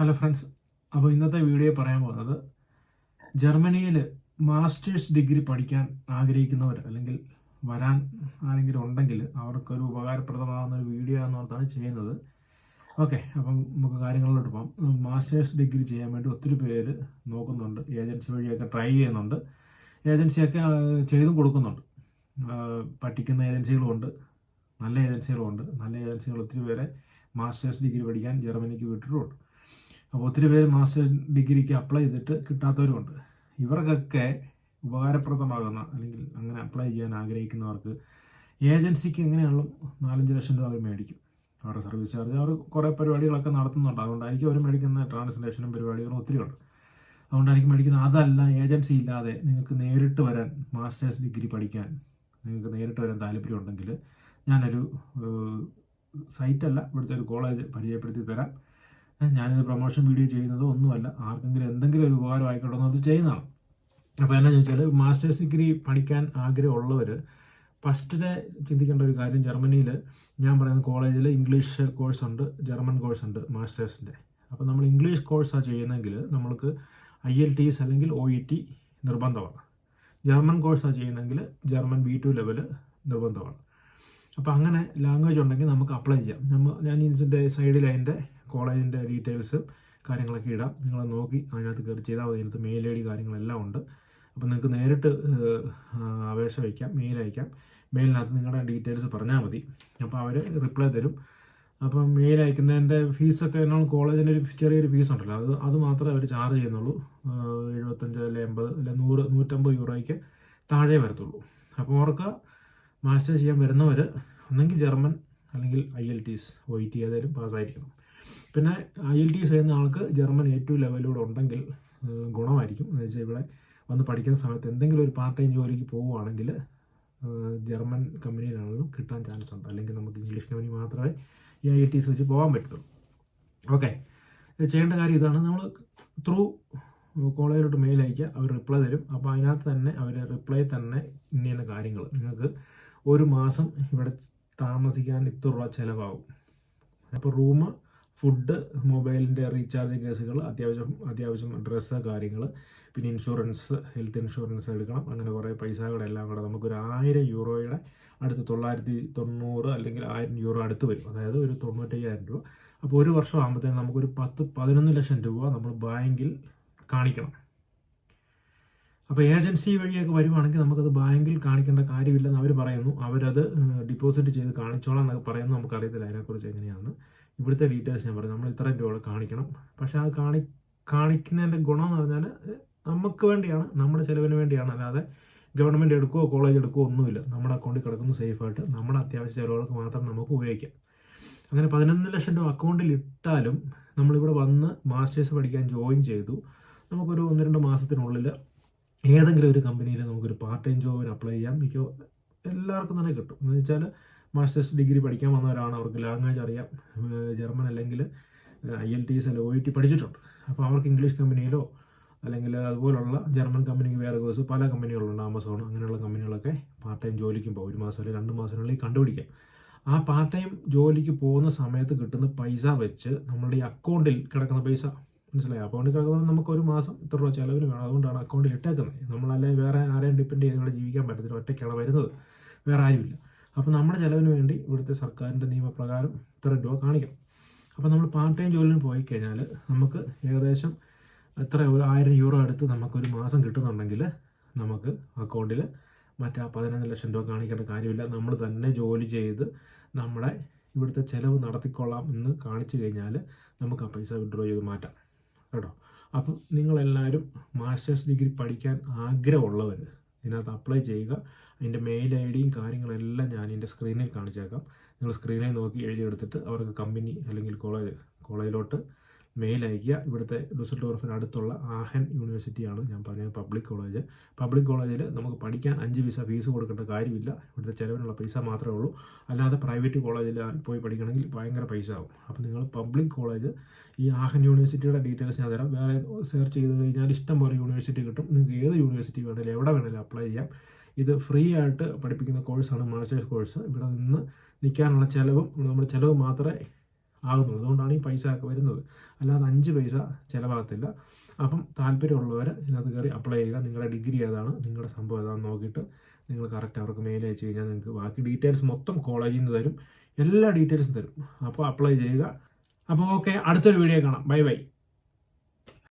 Hello friends അപ്പോൾ ഇന്നത്തെ video പറയാൻ പോകുന്നത് ജർമ്മനിയിൽ മാസ്റ്റേഴ്സ് ഡിഗ്രി പഠിക്കാൻ ആഗ്രഹിക്കുന്നവർ അല്ലെങ്കിൽ വരാൻ ആരെങ്കിലും ഉണ്ടെങ്കിൽ അവർക്കൊരു ഉപകാരപ്രദമാകുന്ന ഒരു വീഡിയോ എന്നോർത്താണ് ചെയ്യുന്നത്. ഓക്കെ അപ്പം നമുക്ക് കാര്യങ്ങളിലോട്ട് പോകാം. മാസ്റ്റേഴ്സ് ഡിഗ്രി ചെയ്യാൻ വേണ്ടി ഒത്തിരി പേര് നോക്കുന്നുണ്ട് ഏജൻസി വഴിയൊക്കെ ട്രൈ ചെയ്യുന്നുണ്ട് ഏജൻസിയൊക്കെ ചെയ്തും കൊടുക്കുന്നുണ്ട്. പഠിക്കുന്ന ഏജൻസികളുമുണ്ട് നല്ല ഏജൻസികളുമുണ്ട് നല്ല ഏജൻസികൾ ഒത്തിരി പേരെ മാസ്റ്റേഴ്സ് ഡിഗ്രി പഠിക്കാൻ ജർമ്മനിക്ക് വിട്ടിട്ടുമുണ്ട്. അപ്പോൾ ഒത്തിരി പേര് മാസ്റ്റർ ഡിഗ്രിക്ക് അപ്ലൈ ചെയ്തിട്ട് കിട്ടാത്തവരുമുണ്ട്. ഇവർക്കൊക്കെ ഉപകാരപ്രദമാകുന്ന അല്ലെങ്കിൽ അങ്ങനെ അപ്ലൈ ചെയ്യാൻ ആഗ്രഹിക്കുന്നവർക്ക് ഏജൻസിക്ക് എങ്ങനെയാണല്ലോ നാലഞ്ച് ലക്ഷം രൂപ അവർ മേടിക്കും. അവരുടെ സർവീസ് ചാർജ് അവർ കുറേ പരിപാടികളൊക്കെ നടത്തുന്നുണ്ട്. അതുകൊണ്ടായിരിക്കും അവർ മേടിക്കുന്ന ട്രാൻസ്ലേഷനും പരിപാടികളും ഒത്തിരി ഉണ്ട്. അതുകൊണ്ടായിരിക്കും മേടിക്കുന്നത്. അതല്ല ഏജൻസി ഇല്ലാതെ നിങ്ങൾക്ക് നേരിട്ട് വരാൻ മാസ്റ്റേഴ്സ് ഡിഗ്രി പഠിക്കാൻ നിങ്ങൾക്ക് നേരിട്ട് വരാൻ താല്പര്യമുണ്ടെങ്കിൽ ഞാനൊരു സൈറ്റല്ല ഇവിടുത്തെ ഒരു കോളേജ് പരിചയപ്പെടുത്തി തരാം. ഞാനിത് പ്രൊമോഷൻ വീഡിയോ ചെയ്യുന്നത് ഒന്നുമല്ല. ആർക്കെങ്കിലും എന്തെങ്കിലും ഒരു ഉപകാരം ആയിക്കോട്ടെ അത് ചെയ്യുന്നതാണ്. അപ്പോൾ എന്നാ ചോദിച്ചാൽ മാസ്റ്റേഴ്സ് ഡിഗ്രി പഠിക്കാൻ ആഗ്രഹമുള്ളവർ ഫസ്റ്റിനെ ചിന്തിക്കേണ്ട ഒരു കാര്യം ജർമ്മനിയിൽ ഞാൻ പറയുന്ന കോളേജിൽ ഇംഗ്ലീഷ് കോഴ്സ് ഉണ്ട് ജർമ്മൻ കോഴ്സ് ഉണ്ട് മാസ്റ്റേഴ്സിന്റെ അപ്പോൾ നമ്മൾ ഇംഗ്ലീഷ് കോഴ്സാണ് ചെയ്യുന്നതെങ്കിൽ നമ്മൾക്ക് ഐ എൽ ടി എസ് അല്ലെങ്കിൽ ഒ ഇ ടി നിർബന്ധമാണ്. ജർമ്മൻ കോഴ്സാണ് ചെയ്യുന്നതെങ്കിൽ ജർമ്മൻ ബി ടു ലെവൽ നിർബന്ധമാണ്. അപ്പോൾ അങ്ങനെ ലാംഗ്വേജ് ഉണ്ടെങ്കിൽ നമുക്ക് അപ്ലൈ ചെയ്യാം. നമ്മൾ ഞാൻ ഇതിന്റെ സൈഡിൽ അതിന്റെ കോളേജിന്റെ ഡീറ്റെയിൽസും കാര്യങ്ങളൊക്കെ ഇടാം. നിങ്ങൾ നോക്കി അതിനകത്ത് കയറി ചെയ്താൽ മതി. മെയിൽ ഐ ഡി കാര്യങ്ങളെല്ലാം ഉണ്ട്. അപ്പോൾ നിങ്ങൾക്ക് നേരിട്ട് അപേക്ഷ വയ്ക്കാം മെയിൽ അയക്കാം. മെയിലിനകത്ത് നിങ്ങളുടെ ഡീറ്റെയിൽസ് പറഞ്ഞാൽ മതി. അപ്പോൾ അവർ റിപ്ലൈ തരും. അപ്പം മെയിൽ അയക്കുന്നതിന്റെ ഫീസൊക്കെ എന്നാൽ കോളേജിന്റെ ഒരു ചെറിയൊരു ഫീസ് ഉണ്ടല്ലോ. അത് അത് മാത്രമേ അവർ ചാർജ് ചെയ്യുന്നുള്ളൂ. എഴുപത്തഞ്ച് അല്ലെ എൺപത് അല്ലെ നൂറ് നൂറ്റമ്പത് യൂറോയ്ക്ക് താഴെ വരത്തുള്ളൂ. അപ്പോൾ അവർക്ക് മാസ്റ്റർ ചെയ്യാൻ വരുന്നവർ ഒന്നെങ്കിൽ ജർമ്മൻ അല്ലെങ്കിൽ I L T S O T ഏതായാലും പാസ്സായിരിക്കണം. പിന്നെ ഐ എൽ ടി എസ് ചെയ്യുന്ന ആൾക്ക് ജർമ്മൻ എ ടു ലെവലിലൂടെ ഉണ്ടെങ്കിൽ ഗുണമായിരിക്കും. എന്ന് വെച്ചാൽ ഇവിടെ വന്ന് പഠിക്കുന്ന സമയത്ത് എന്തെങ്കിലും ഒരു പാർട്ട് ടൈം ജോലിക്ക് പോവുകയാണെങ്കിൽ ജർമ്മൻ കമ്പനിയിലാണെങ്കിലും കിട്ടാൻ ചാൻസ് ഉണ്ട്. അല്ലെങ്കിൽ നമുക്ക് ഇംഗ്ലീഷ് കമ്പനി മാത്രമേ ഈ ഐ എൽ ടി എസ് വെച്ച് പോകാൻ പറ്റത്തുള്ളൂ. ഓക്കെ. ചെയ്യേണ്ട കാര്യം ഇതാണ്. നമ്മൾ ത്രൂ കോളേജിലോട്ട് മെയിൽ അയക്കുക അവർ റിപ്ലൈ തരും. അപ്പോൾ അതിനകത്ത് തന്നെ അവർ റിപ്ലൈ തന്നെ ഇന്ന കാര്യങ്ങൾ നിങ്ങൾക്ക് ഒരു മാസം ഇവിടെ താമസിക്കാൻ ഇത്ര രൂപ ചിലവാകും. അപ്പോൾ റൂം ഫുഡ് മൊബൈലിന്റെ റീചാർജ് കേസുകൾ അത്യാവശ്യം അത്യാവശ്യം ഡ്രസ്സ് കാര്യങ്ങൾ പിന്നെ ഇൻഷുറൻസ് ഹെൽത്ത് ഇൻഷുറൻസ് എടുക്കണം. അങ്ങനെ കുറേ പൈസകളെല്ലാം കൂടെ നമുക്കൊരു ആയിരം യൂറോയുടെ അടുത്ത് തൊള്ളായിരത്തി തൊണ്ണൂറ് അല്ലെങ്കിൽ ആയിരം യൂറോ അടുത്ത് വരും. അതായത് ഒരു തൊണ്ണൂറ്റയ്യായിരം രൂപ. അപ്പോൾ ഒരു വർഷം ആകുമ്പോഴത്തേക്കും നമുക്കൊരു പത്ത് പതിനൊന്ന് ലക്ഷം രൂപ നമ്മൾ ബാങ്കിൽ കാണിക്കണം. അപ്പോൾ ഏജൻസി വഴിയൊക്കെ വരുവാണെങ്കിൽ നമുക്കത് ബാങ്കിൽ കാണിക്കേണ്ട കാര്യമില്ലെന്ന് അവർ പറയുന്നു. അവരത് ഡിപ്പോസിറ്റ് ചെയ്ത് കാണിച്ചോളാം എന്നൊക്കെ പറയുന്നു. നമുക്കറിയത്തില്ല അതിനെക്കുറിച്ച് എങ്ങനെയാണ് ഇവിടുത്തെ ഡീറ്റെയിൽസ് ഞാൻ പറയും നമ്മൾ ഇത്രയും രൂപ കാണിക്കണം. പക്ഷേ അത് കാണി കാണിക്കുന്നതിന്റെ ഗുണം എന്ന് പറഞ്ഞാൽ നമുക്ക് വേണ്ടിയാണ്. നമ്മുടെ ചിലവിന് വേണ്ടിയാണ്. അല്ലാതെ ഗവൺമെന്റ് എടുക്കുകയോ കോളേജ് എടുക്കുകയോ ഒന്നുമില്ല. നമ്മുടെ അക്കൗണ്ടിൽ കിടക്കുന്നു സേഫായിട്ട്. നമ്മുടെ അത്യാവശ്യ ചിലവുകൾക്ക് മാത്രം നമുക്ക് ഉപയോഗിക്കാം. അങ്ങനെ പതിനൊന്ന് ലക്ഷം രൂപ അക്കൗണ്ടിൽ ഇട്ടാലും നമ്മളിവിടെ വന്ന് മാസ്റ്റേഴ്സ് പഠിക്കാൻ ജോയിൻ ചെയ്തു. നമുക്കൊരു ഒന്ന് രണ്ട് മാസത്തിനുള്ളിൽ ഏതെങ്കിലും ഒരു കമ്പനിയിൽ നമുക്കൊരു പാർട്ട് ടൈം ജോബിന് അപ്ലൈ ചെയ്യാം. മിക്ക എല്ലാവർക്കും തന്നെ കിട്ടും. എന്ന് വെച്ചാൽ മാസ്റ്റേഴ്സ് ഡിഗ്രി പഠിക്കാൻ വന്നവരാണ് അവർക്ക് ലാംഗ്വേജ് അറിയാം. ജർമ്മൻ അല്ലെങ്കിൽ ഐ എൽ ടി എസ് അല്ലെങ്കിൽ ഒ ടി പഠിച്ചിട്ടുണ്ട്. അപ്പോൾ അവർക്ക് ഇംഗ്ലീഷ് കമ്പനിയിലോ അല്ലെങ്കിൽ അതുപോലുള്ള ജർമ്മൻ കമ്പനിക്ക് വേറെ കോഴ്സ് പല കമ്പനികളുണ്ട് ആമസോൺ അങ്ങനെയുള്ള കമ്പനികളൊക്കെ പാർട്ട് ടൈം ജോലിക്കും പോകും. ഒരു മാസം അല്ലെങ്കിൽ രണ്ട് മാസത്തിനുള്ളിൽ കണ്ടുപിടിക്കാം. ആ പാർട്ട് ടൈം ജോലിക്ക് പോകുന്ന സമയത്ത് കിട്ടുന്ന പൈസ വെച്ച് നമ്മുടെ ഈ അക്കൗണ്ടിൽ കിടക്കുന്ന പൈസ മനസ്സിലായി? അക്കൗണ്ടിൽ കിടക്കുന്നത് നമുക്ക് ഒരു മാസം ഇത്ര രൂപ ചിലവിന് വേണം. അതുകൊണ്ടാണ് അക്കൗണ്ടിൽ ഇട്ടേക്കുന്നത്. നമ്മളല്ലേ വേറെ ആരെയും ഡിപ്പെൻഡ് ചെയ്ത് ഇവിടെ ജീവിക്കാൻ പറ്റത്തില്ല ഒറ്റയ്ക്കാണ് വരുന്നത്. വേറെ ആരുമില്ല. അപ്പോൾ നമ്മുടെ ചിലവിന് വേണ്ടി ഇവിടുത്തെ സർക്കാരിന്റെ നിയമപ്രകാരം ഇത്ര രൂപ കാണിക്കണം. അപ്പോൾ നമ്മൾ പാർട്ട് ടൈം ജോലിന് പോയി കഴിഞ്ഞാൽ നമുക്ക് ഏകദേശം എത്ര ഒരു ആയിരം യൂറോ അടുത്ത് നമുക്കൊരു മാസം കിട്ടുന്നുണ്ടെങ്കിൽ നമുക്ക് അക്കൗണ്ടിൽ മറ്റേ ആ പതിനൊന്ന് ലക്ഷം രൂപ കാണിക്കേണ്ട കാര്യമില്ല. നമ്മൾ തന്നെ ജോലി ചെയ്ത് നമ്മുടെ ഇവിടുത്തെ ചിലവ് നടത്തിക്കൊള്ളാം എന്ന് കാണിച്ചു കഴിഞ്ഞാൽ നമുക്ക് ആ പൈസ വിഡ്രോ ചെയ്ത് മാറ്റാം. കേട്ടോ. അപ്പം നിങ്ങളെല്ലാവരും മാസ്റ്റേഴ്സ് ഡിഗ്രി പഠിക്കാൻ ആഗ്രഹമുള്ളവർ ഇതിനകത്ത് അപ്ലൈ ചെയ്യുക. അതിന്റെ മെയിൽ ഐ ഡിയും കാര്യങ്ങളെല്ലാം ഞാൻ എന്റെ സ്ക്രീനിൽ കാണിച്ചേക്കാം. നിങ്ങൾ സ്ക്രീനിൽ നോക്കി എഴുതിയെടുത്തിട്ട് അവർക്ക് കമ്പനി അല്ലെങ്കിൽ കോളേജ് കോളേജിലോട്ട് മെയിൽ അയക്കുക ഇവിടുത്തെ ഡുസൽഡോർഫിന് അടുത്തുള്ള ആഹൻ യൂണിവേഴ്സിറ്റിയാണ് ഞാൻ പറഞ്ഞത് പബ്ലിക് കോളേജ്. പബ്ലിക് കോളേജിൽ നമുക്ക് പഠിക്കാൻ അഞ്ച് പൈസ ഫീസ് കൊടുക്കേണ്ട കാര്യമില്ല. ഇവിടുത്തെ ചിലവിനുള്ള പൈസ മാത്രമേ ഉള്ളൂ. അല്ലാതെ പ്രൈവറ്റ് കോളേജിൽ പോയി പഠിക്കണമെങ്കിൽ ഭയങ്കര പൈസ ആവും. അപ്പോൾ നിങ്ങൾ പബ്ലിക് കോളേജ് ഈ ആഹൻ യൂണിവേഴ്സിറ്റിയുടെ ഡീറ്റെയിൽസ് ഞാൻ തരാം. വേറെ സെർച്ച് ചെയ്ത് കഴിഞ്ഞാൽ ഇഷ്ടം പോലെ യൂണിവേഴ്സിറ്റി കിട്ടും. നിങ്ങൾക്ക് ഏത് യൂണിവേഴ്സിറ്റി വേണമെങ്കിലും എവിടെ വേണമെങ്കിലും അപ്ലൈ ചെയ്യാം. ഇത് ഫ്രീ ആയിട്ട് പഠിപ്പിക്കുന്ന കോഴ്സാണ് മാസ്റ്റേഴ്സ് കോഴ്സ്. ഇവിടെ നിന്ന് നിൽക്കാനുള്ള ചിലവും നമ്മുടെ ചിലവ് മാത്രമേ ആകുന്നത്. അതുകൊണ്ടാണ് ഈ പൈസ ഒക്കെ വരുന്നത്. അല്ലാതെ അഞ്ച് പൈസ ചിലവാകത്തില്ല. അപ്പം താല്പര്യമുള്ളവർ ഇതിനകത്ത് കയറി അപ്ലൈ ചെയ്യുക. നിങ്ങളുടെ ഡിഗ്രി ഏതാണ്? നിങ്ങളുടെ സംഭവം ഏതാണെന്ന് നോക്കിയിട്ട് നിങ്ങൾ കറക്റ്റ് അവർക്ക് മെയിൽ അയച്ചു കഴിഞ്ഞാൽ നിങ്ങൾക്ക് ബാക്കി ഡീറ്റെയിൽസ് മൊത്തം കോളേജിൽ നിന്ന് തരും. എല്ലാ ഡീറ്റെയിൽസും തരും. അപ്പോൾ അപ്ലൈ ചെയ്യുക. അപ്പോൾ ഓക്കെ അടുത്തൊരു വീഡിയോ കാണാം. Bye bye